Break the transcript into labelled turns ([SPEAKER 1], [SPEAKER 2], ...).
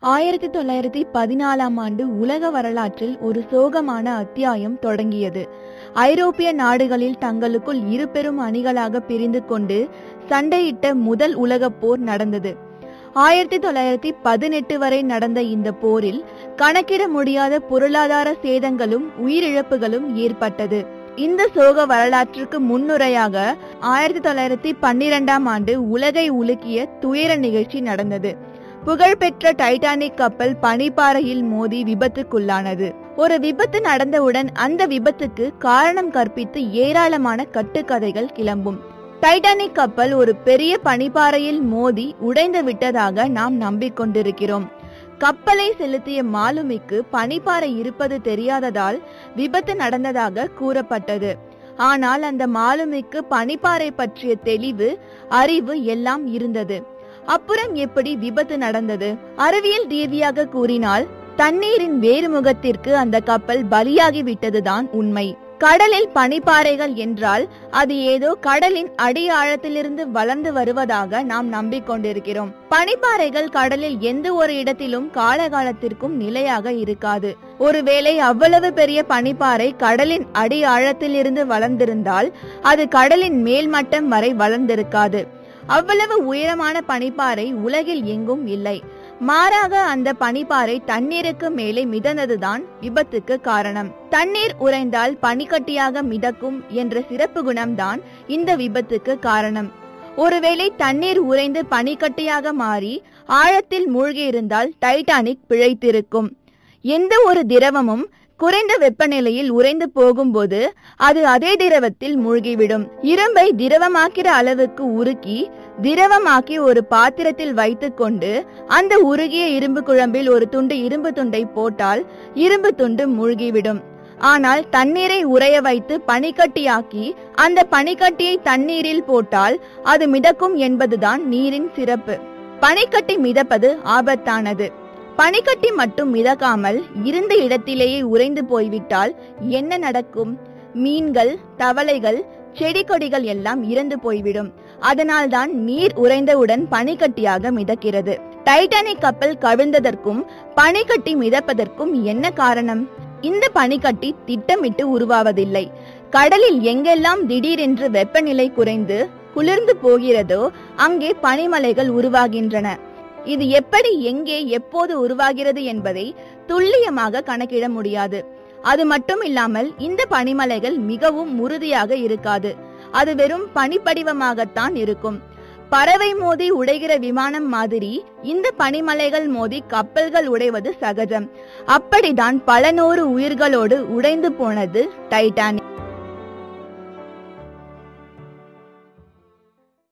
[SPEAKER 1] ஆயிரத்தி தொள்ளாயிரத்தி பதினாலாம் ஆண்டு உலக வரலாற்றில் ஒரு சோகமான அத்தியாயம் தொடங்கியது. ஐரோப்பிய நாடுகளில் தங்களுக்குள் இரு பெரும் அணிகளாக பிரிந்து கொண்டு சண்டையிட்ட முதல் உலகப் போர் நடந்தது. ஆயிரத்தி தொள்ளாயிரத்தி பதினெட்டு வரை நடந்த இந்த போரில் கணக்கிட முடியாத பொருளாதார சேதங்களும் உயிரிழப்புகளும் ஏற்பட்டது. இந்த சோக வரலாற்றுக்கு முன்னுரையாக ஆயிரத்தி தொள்ளாயிரத்தி பன்னிரெண்டாம் ஆண்டு உலகை உலுக்கிய துயர நிகழ்ச்சி நடந்தது. புகழ்பெற்ற டைட்டானிக் கப்பல் பனிப்பாறையில் மோதி விபத்துக்குள்ளானது. ஒரு விபத்து நடந்தவுடன் அந்த விபத்துக்கு காரணம் கற்பித்து ஏராளமான கட்டுக்கதைகள் கிளம்பும். டைட்டானிக் கப்பல் ஒரு பெரிய பனிப்பாறையில் மோதி உடைந்து விட்டதாக நாம் நம்பிக்கொண்டிருக்கிறோம். கப்பலை செலுத்திய மாலுமிக்கு பனிப்பாறை இருப்பது தெரியாததால் விபத்து நடந்ததாக கூறப்பட்டது. ஆனால் அந்த மாலுமிக்கு பனிப்பாறை பற்றிய தெளிவு அறிவு எல்லாம் இருந்தது. அப்புறம் எப்படி விபத்து நடந்தது? அறிவியல் ரீதியாக கூறினால் தண்ணீரின் வேறு முகத்திற்கு அந்த கப்பல் பலியாகி விட்டதுதான் உண்மை. கடலில் பனிப்பாறைகள் என்றால் அது ஏதோ கடலின் அடி ஆழத்திலிருந்து வளர்ந்து வருவதாக நாம் நம்பிக்கொண்டிருக்கிறோம். பனிப்பாறைகள் கடலில் எந்த ஒரு இடத்திலும் காலகாலத்திற்கும் நிலையாக இருக்காது. ஒருவேளை அவ்வளவு பெரிய பனிப்பாறை கடலின் அடி ஆழத்திலிருந்து வளர்ந்திருந்தால் அது கடலின் மேல்மட்டம் வரை வளர்ந்திருக்காது. அவ்வளவு உயரமான பனிப்பாறை உலகில் எங்கும் இல்லை. மாறாக அந்த பனிப்பாறை தண்ணீருக்கு மேலே மிதந்ததுதான் விபத்துக்கு காரணம். தண்ணீர் உறைந்தால் பனிக்கட்டியாக மிதக்கும் என்ற சிறப்பு குணம்தான் இந்த விபத்துக்கு காரணம். ஒருவேளை தண்ணீர் உறைந்து பனிக்கட்டியாக மாறி ஆழத்தில் மூழ்கியிருந்தால் டைட்டானிக் பிழைத்திருக்கும். எந்த ஒரு திரவமும் குறைந்த வெப்பநிலையில் உறைந்து போகும்போது அது அதே திரவத்தில் மூழ்கிவிடும். இரும்பை திரவமாக்கிற அளவுக்கு உருக்கி திரவமாக்கி ஒரு பாத்திரத்தில் வைத்துக்கொண்டு அந்த உருகிய இரும்பு குழம்பில் ஒரு துண்டு இரும்பு துண்டை போட்டால் இரும்பு துண்டு மூழ்கிவிடும். ஆனால் தண்ணீரை உறைய வைத்து பனிக்கட்டியாக்கி அந்த பனிக்கட்டியை தண்ணீரில் போட்டால் அது மிதக்கும் என்பதுதான் நீரின் சிறப்பு. பனிக்கட்டி மிதப்பது ஆபத்தானது. பனிக்கட்டி மட்டும் மிதக்காமல் இருந்த இடத்திலேயே உறைந்து போய்விட்டால் என்ன நடக்கும்? மீன்கள் தவளைகள் செடி கொடிகள் எல்லாம் இறந்து போய்விடும். அதனால்தான் நீர் உறைந்தவுடன் பனிக்கட்டியாக மிதக்கிறது. டைட்டானிக் கப்பல் கவிழ்ந்ததற்கும் பனிக்கட்டி மிதப்பதற்கும் என்ன காரணம்? இந்த பனிக்கட்டி திட்டமிட்டு உருவாவதில்லை. கடலில் எங்கெல்லாம் திடீரென்று வெப்பநிலை குறைந்து குளிர்ந்து போகிறதோ அங்கே பனிமலைகள் உருவாகின்றன. இது எப்படி எங்கே எப்போது உருவாகிறது என்பதை துல்லியமாக கணக்கிட முடியாது. அது மட்டும் இல்லாமல் இந்த பனிமலைகள் மிகவும் உறுதியாக இருக்காது. அது வெறும் பனிப்படிவமாகத்தான் இருக்கும். பறவை மோதி உடைகிற விமானம் மாதிரி இந்த பனிமலைகள் மோதி கப்பல்கள் உடைவது சகஜம். அப்படிதான் பல நூறு உயிர்களோடு உடைந்து போனது டைட்டானிக்.